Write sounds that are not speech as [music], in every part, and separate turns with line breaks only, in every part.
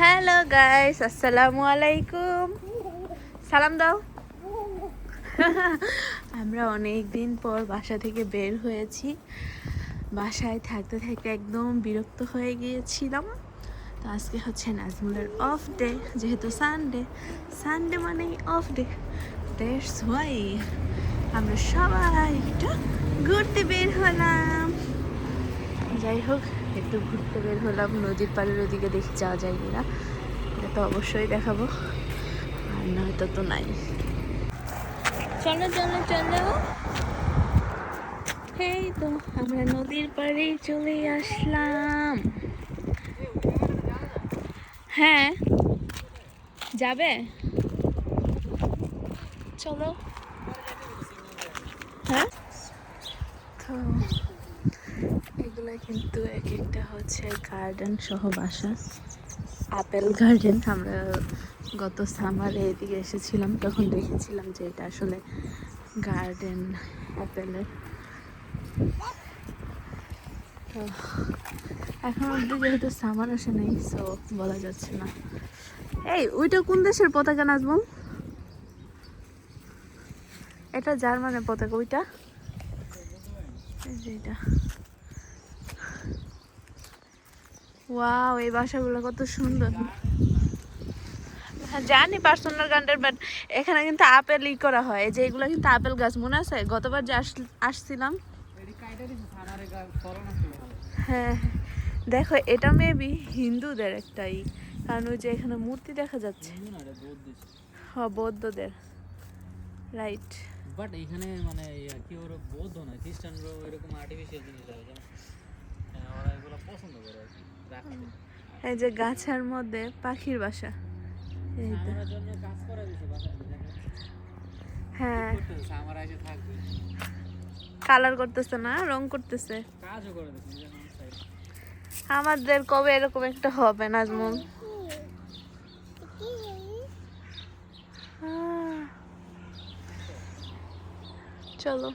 Hello guys আসসালামু আলাইকুম সালাম দাও. [laughs] আমরা অনেক দিন পর বাসা থেকে বের হয়েছি। বাসায় থাকতে থাকতে একদম বিরক্ত হয়ে গিয়েছিলাম। তো আজকে হচ্ছে নাজমুলের অফ ডে যেহেতু সানডে সানডে মানেই অফ ডে দ্যাটস ওয়াই আমরা সবাই একটু ঘুরতে বের হলাম। যাই হোক একটু ঘুরতে বের হলাম, নদীর পাড়ের ওদিকে দেখি যাওয়া যায় কিনা। এটা তো অবশ্যই দেখাবো, আর নয়তো তো নাই। চলো চলো চলো। এই তো, আমরা নদীর পাড়ে চলে আসলাম। হ্যাঁ যাবে? চলো। হ্যাঁ? তো এগুলো কিন্তু এক একটা হচ্ছে গার্ডেন সহ বাসা। আপেল গার্ডেন আমরা গত সামারে এদিকে এসেছিলাম তখন দেখেছিলাম যে এটা আসলে গার্ডেন আপেলের তো এখন অব্দি যেহেতু সামার আসে নেই সো বলা যাচ্ছে না। এই ওইটা কোন দেশের পতাকা নাজমুল? এটা জার্মানের পতাকা ওইটা? এই যে এটা ওয়াও এই বাসাগুলো কত সুন্দর। হ্যাঁ জানি পার্সোনাল গার্ডেন বাট এখানে কিন্তু আপেল ই করা হয়। যে এগুলো কিন্তু আপেল গাছ মনে আছে? গতবার যে আসছিলাম। হ্যাঁ দেখো এটা মেবি হিন্দুদের একটা ই। কারণ ওই যে এখানে মূর্তি দেখা যাচ্ছে। হ্যাঁ বৌদ্ধদের। রাইট
বাট এখানে মানে কি ওরা বৌদ্ধ না খ্রিস্টানরাও এরকম আর্টিফিশিয়াল জিনিস রাখে হ্যাঁ, ওরা এগুলো পছন্দ করে আর কি।
এই যে গাছের মধ্যে পাখির বাসা। এই তো। হ্যাঁ। কালার করতেছে? না রং করতেছে। আমাদের কবে এরকম একটা হবে নাজমুল? চলো।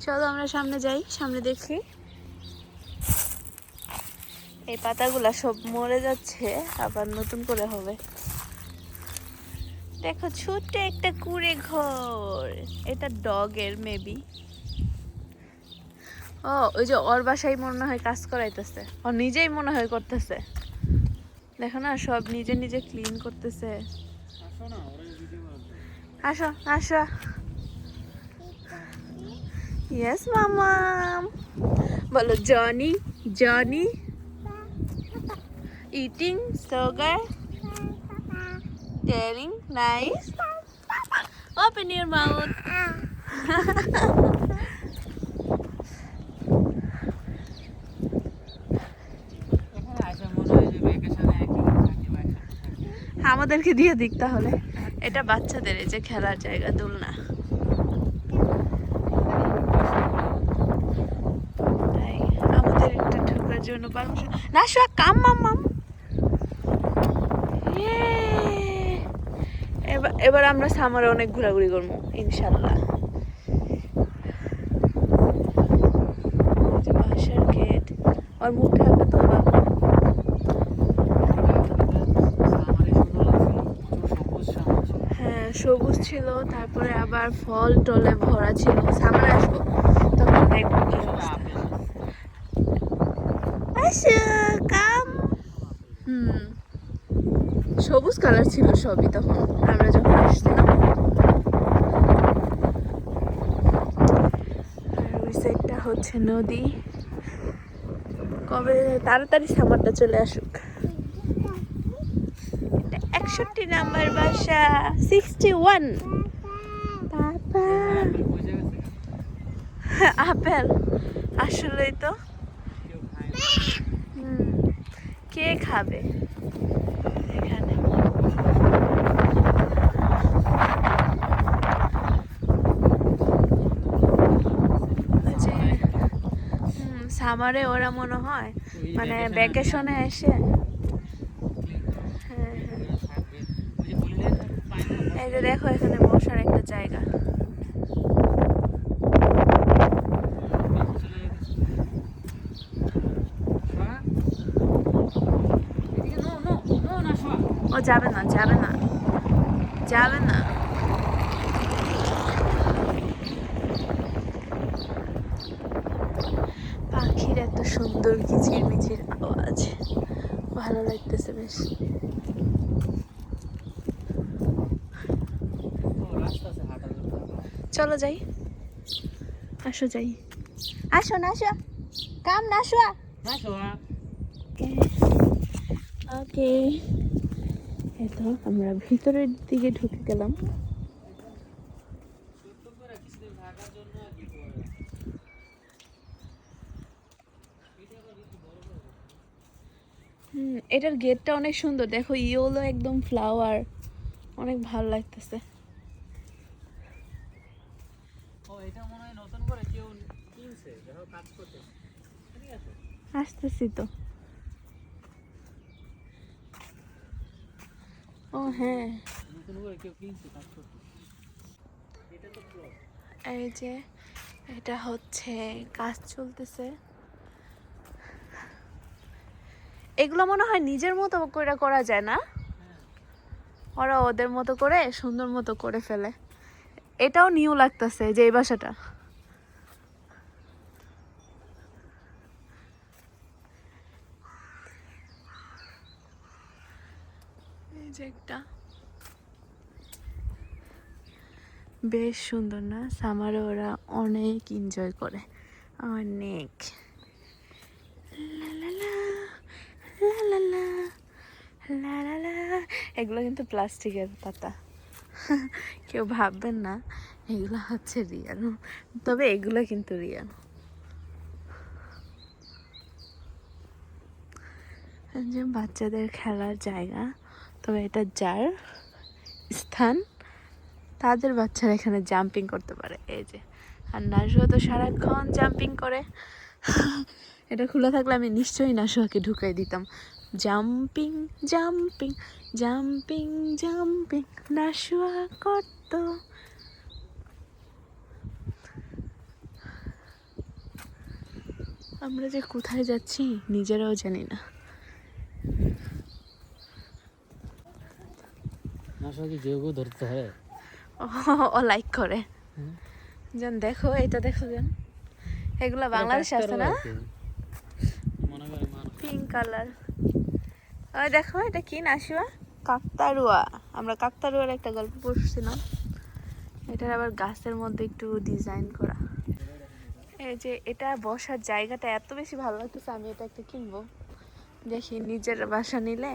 চলো আমরা সামনে যাই সামনে দেখি। এই পাতাগুলা সব মরে যাচ্ছে, আবার নতুন করে হবে। দেখো ছোট্ট একটা কুড়ে ঘর। এটা ডগের, মেবি। ও, ওই যে ওর বাসায় মনে হয় কাজ করাইতেছে। ও নিজেই মনে হয় করতেছে। দেখো না, সব নিজে নিজে ক্লিন করতেছে।
আসো
আসো। ইয়েস মামা বলো Johnny Johnny eating sugar. Tearing nice. Open your mouth. আমাদেরকে দিয়ে দিক তাহলে। এটা বাচ্চাদের, এই যে খেলার জায়গা, দোলনা। আমাদের একটা ঢোকার জন্য পারমিশন না, শোয়া, কাম, মাম মাম। এবার আমরা সামারে অনেক ঘোরাঘুরি করব ইনশাল্লাহ বাসার গেট আর মুখটা একটা তো হ্যাঁ সবুজ ছিল, তারপরে আবার ফল টলে ভরা ছিল সামনে আসব। তখন দেখব কি অবস্থা। আসো কাম হুম সবুজ কালার ছিল সবই তখন। আমরা যখন আসছিলাম আর ওই সাইডটা হচ্ছে নদী। কবে তাড়াতাড়ি সামারটা চলে আসুক। এটা একষট্টি নাম্বার বাসা সিক্সটি ওয়ান আপেল আসলেই তো। কে খাবে এখানে ওই যে, হুম, সামারে ওরা মনে হয় মানে ভ্যাকেশনে এসে। হ্যাঁ হ্যাঁ। এই যে দেখো এখানে বসার একটা জায়গা। ও যাবে না যাবে না যাবে না পাখির এত সুন্দর কিচির মিচির আওয়াজ। ভালো লাগতেছে বেশ। চলো যাই। আসো যাই। আসো না, আসো। কাম না, আসো। ওকে। ওকে। এতো আমরা ভিতরের দিকে ঢুকে গেলাম
ছোট্ট করে কিছুদিন থাকার জন্য আর কি করে। এটা আবার বেশি বড় বড়।
হুম এটার গেটটা অনেক সুন্দর। দেখো ইয়েলো একদম ফ্লাওয়ার অনেক ভালো লাগতেছে? আসতেছি তো। ও হ্যাঁ। এই যে এটা হচ্ছে কাজ চলতেছে। এগুলো মনে হয় নিজের মতো করে করা যায় না। ওরা ওদের মতো করে, সুন্দর মতো করে ফেলে। এটাও নিউ লাগতেছে যে এই বাসাটা। এই যে একটা। বেশ সুন্দর না? সামারে ওরা অনেক এনজয় করে। অনেক। এগুলো কিন্তু প্লাস্টিকের পাতা। কেউ ভাববেন না, এগুলো হচ্ছে রিয়াল তবে এগুলো কিন্তু রিয়াল যে বাচ্চাদের খেলার জায়গা, তবে এটা যার স্থান, তাদের বাচ্চারা এখানে জাম্পিং করতে পারে। এই যে, আর নাসুয়া তো সারাক্ষণ জাম্পিং করে। এটা খোলা থাকলে আমি নিশ্চয়ই নাসুয়াকে ঢুকাই দিতাম। জাম্পিং জাম্পিং জাম্পিং জাম্পিং নাসুয়া করত আমরা যে কোথায় যাচ্ছি নিজেরাও জানি না।
ধরতে হয়?
ও লাইক করে। যেন দেখো এটা দেখো যেন এগুলা বাংলাদেশে আছে না? পিঙ্ক কালার ওই দেখো এটা কি নাসুয়া কাকতারুয়া। আমরা কাকতারুয়ার একটা গল্প পড়ছিলাম। এটার আবার গাছের মধ্যে একটু ডিজাইন করা। এই যে এটা বসার জায়গাটা এত বেশি ভালো লাগতেছে, আমি এটা একটা কিনবো। দেখি নিজের বাসা নিলে।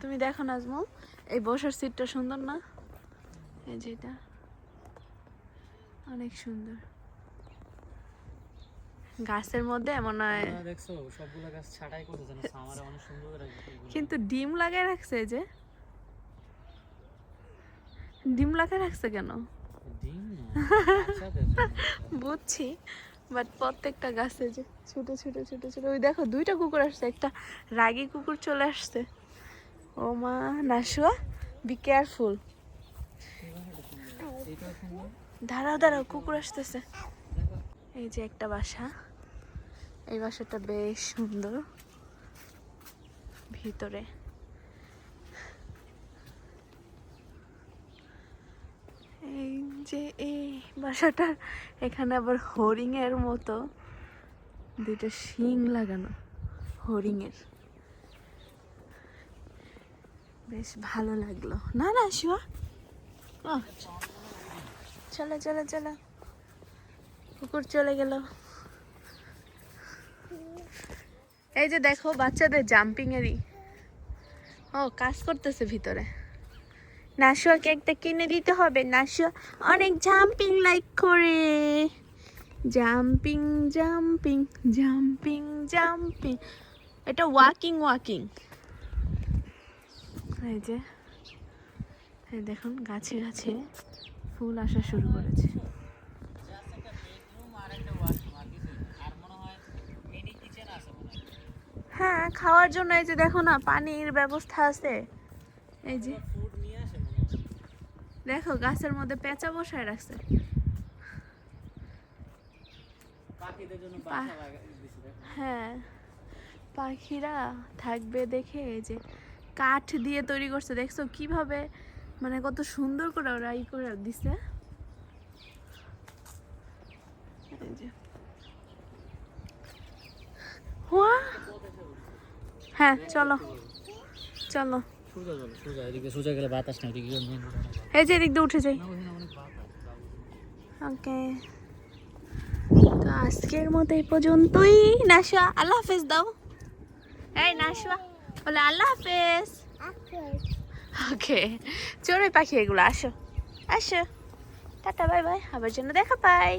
তুমি দেখো নাজমুল এই বসার সিটটা সুন্দর না? এই যে এটা। অনেক সুন্দর। গাছের মধ্যে এমন হয়।
দেখছ সবগুলো গাছ ছাটাই করছে যেন সামারে অনেক সুন্দর করে
কিন্তু ডিম লাগাই রাখছে যে? ডিম লাগাই রাখছে কেন?
ডিম।
বুঝছি বাট প্রত্যেকটা গাছে যে ছোট ছোট ছোট ছোট ওই দেখো দুইটা কুকুর আসছে একটা রাগী কুকুর চলে আসছে। ও মা নাসুয়া বি কেয়ারফুল দাঁড়াও দাঁড়াও কুকুর আসতেছে। এই যে একটা বাসা। এই বাসাটা বেশ সুন্দর। ভিতরে। এই যে এই বাসাটার, এখানে আবার হরিং এর মতো দুইটা শিং লাগানো হরিং এর বেশ ভালো লাগল। না না, শিবা। ও চলো চলো চলো। কুকুর চলে গেল। এই যে দেখো, বাচ্চাদের জাম্পিং এরই। ও, কাজ করতেছে ভিতরে। নাশুয়াকে একটা কিনে দিতে হবে। নাশুয়া অনেক জাম্পিং লাইক করে। জাম্পিং জাম্পিং জাম্পিং জাম্পিং এটা ওয়াকিং ওয়াকিং এই যে দেখুন, গাছে গাছে ফুল আসা শুরু করেছে
জাস্ট একটা বেডরুম আর একটা ওয়াশরুম আর কিছু আর মনে হয় মিনি কিচেন আছে মনে হয়
হ্যাঁ খাওয়ার জন্য এই যে দেখো না পানির ব্যবস্থা আছে। এই যে। দেখো গাছের মধ্যে পেঁচা বসায় রাখছে। হ্যাঁ পাখিরা থাকবে দেখে এই যে কাঠ দিয়ে তৈরি করছে। দেখছ কীভাবে? মানে কত সুন্দর করে ওরা ই করে দিছে। এই যে। ওয়া! হ্যাঁ চলো। চলো। এই যে দিয়ে ওকে। তো আজকের মতো এই পর্যন্তই। আল্লাহ হাফেজ দাও। এই বলে আল্লাহ হাফেজ। ওকে। চড়ুই পাখি এগুলো, আসো। আসো। Tata, bye bye. আবার জন্য দেখা পাই